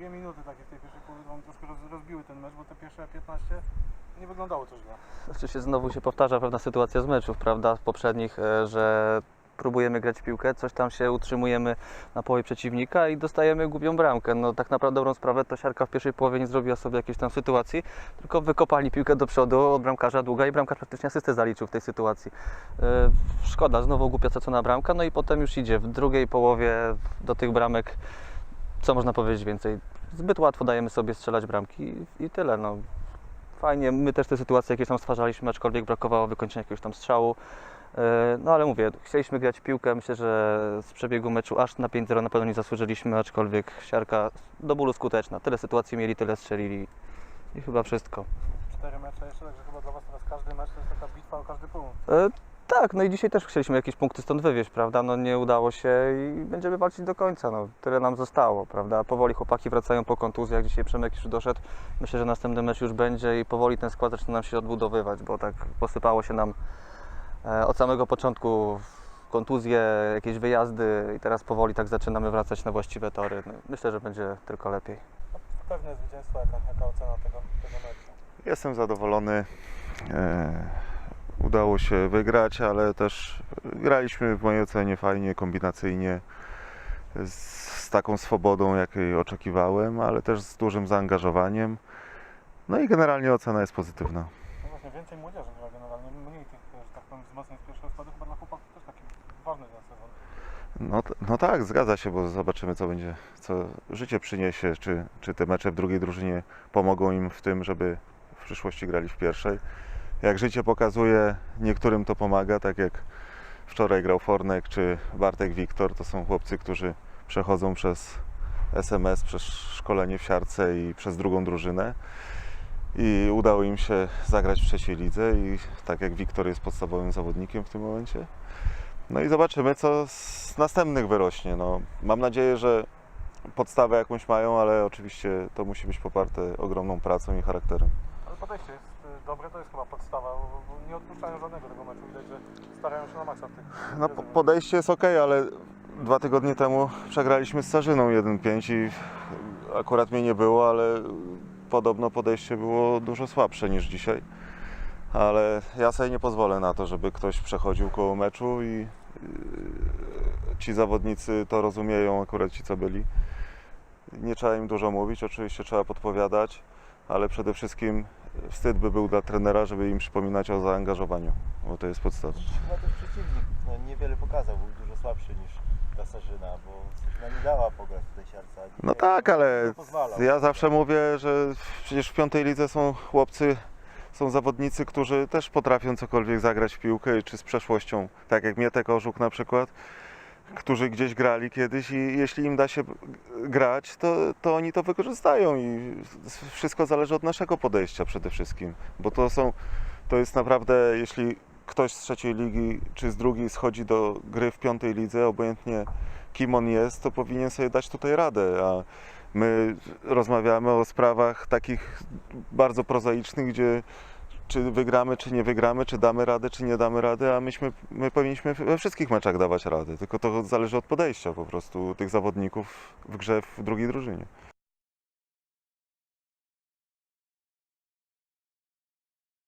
dwie minuty takie w tej pierwszej połowie troszkę roz, rozbiły ten mecz, bo te pierwsze 15 nie wyglądało to źle. Oczywiście znowu się powtarza pewna sytuacja z meczów, prawda, poprzednich, e, że próbujemy grać w piłkę, coś tam się utrzymujemy na połowie przeciwnika i dostajemy głupią bramkę. No tak naprawdę dobrą sprawę to siarka w pierwszej połowie nie zrobiła sobie jakiejś tam sytuacji, tylko wykopali piłkę do przodu od bramkarza długa i bramkarz praktycznie asystę zaliczył w tej sytuacji. E, Szkoda, znowu głupia stracona bramka, no i potem już idzie w drugiej połowie do tych bramek, co można powiedzieć więcej. Zbyt łatwo dajemy sobie strzelać bramki i- tyle. No. Fajnie, my też te sytuacje jakieś tam stwarzaliśmy, aczkolwiek brakowało wykończenia jakiegoś tam strzału. E, No ale mówię, chcieliśmy grać w piłkę, myślę, że z przebiegu meczu aż na 5-0 na pewno nie zasłużyliśmy, aczkolwiek siarka do bólu skuteczna. Tyle sytuacji mieli, tyle strzelili i chyba wszystko. Cztery mecze jeszcze, także chyba dla was teraz każdy mecz to jest taka bitwa o każdy punkt. E, Tak, no i dzisiaj też chcieliśmy jakieś punkty stąd wywieźć, prawda? No nie udało się i będziemy walczyć do końca, no tyle nam zostało, prawda? Powoli chłopaki wracają po kontuzjach, dzisiaj Przemek już doszedł. Myślę, że następny mecz już będzie i powoli ten skład zaczyna nam się odbudowywać, bo tak posypało się nam e, od samego początku kontuzje, jakieś wyjazdy i teraz powoli tak zaczynamy wracać na właściwe tory. No, myślę, że będzie tylko lepiej. Pewne zwycięstwo, jaka, jaka ocena tego, tego meczu? Jestem zadowolony. E, udało się wygrać, ale też graliśmy w mojej ocenie fajnie, kombinacyjnie, z, z taką swobodą, jakiej oczekiwałem, ale też z dużym zaangażowaniem. No i generalnie ocena jest pozytywna. No właśnie, więcej młodzieży gra generalnie, mniej tych, że tak powiem, wzmocnień z pierwszego składu, chyba dla chłopaków też taki ważny ten sezon. No, no tak, zgadza się, bo zobaczymy, co będzie, co życie przyniesie, czy, czy te mecze w drugiej drużynie pomogą im w tym, żeby w przyszłości grali w pierwszej. Jak życie pokazuje, niektórym to pomaga, tak jak wczoraj grał Fornek czy Bartek Wiktor, to są chłopcy, którzy przechodzą przez SMS, przez szkolenie w siarce i przez drugą drużynę. I udało im się zagrać w trzeciej lidze i tak jak Wiktor jest podstawowym zawodnikiem w tym momencie, no i zobaczymy, co z następnych wyrośnie. No, mam nadzieję, że podstawę jakąś mają, ale oczywiście to musi być poparte ogromną pracą i charakterem. Ale podejście jest dobre, to jest chyba podstawa, nie odpuszczają żadnego tego meczu, widać, że starają się na maksa w tych... No, po- podejście jest ok, ale dwa tygodnie temu przegraliśmy z Sarzyną 1-5 i akurat mnie nie było, ale podobno podejście było dużo słabsze niż dzisiaj. Ale ja sobie nie pozwolę na to, żeby ktoś przechodził koło meczu i yy, ci zawodnicy to rozumieją, akurat ci co byli. Nie trzeba im dużo mówić, oczywiście trzeba podpowiadać, ale przede wszystkim wstyd by był dla trenera, żeby im przypominać o zaangażowaniu, bo to jest podstawa. Chyba też przeciwnik no, niewiele pokazał, był dużo słabszy niż ta Sarzyna, bo Sarzyna nie dała pograć w tej siarce. a dzisiaj No tak, ale ja zawsze mówię, że przecież w piątej lidze są chłopcy, są zawodnicy, którzy też potrafią cokolwiek zagrać w piłkę, czy z przeszłością, tak jak Mietek Orzuk na przykład, którzy gdzieś grali kiedyś i jeśli im da się grać, to, to oni to wykorzystają i wszystko zależy od naszego podejścia przede wszystkim, bo to są, to jest naprawdę, jeśli ktoś z trzeciej ligi czy z drugiej schodzi do gry w piątej lidze, obojętnie kim on jest, to powinien sobie dać tutaj radę, a my rozmawiamy o sprawach takich bardzo prozaicznych, gdzie czy wygramy, czy nie wygramy, czy damy radę, czy nie damy rady, a myśmy, my powinniśmy we wszystkich meczach dawać radę, tylko to zależy od podejścia po prostu tych zawodników w grze w drugiej drużynie.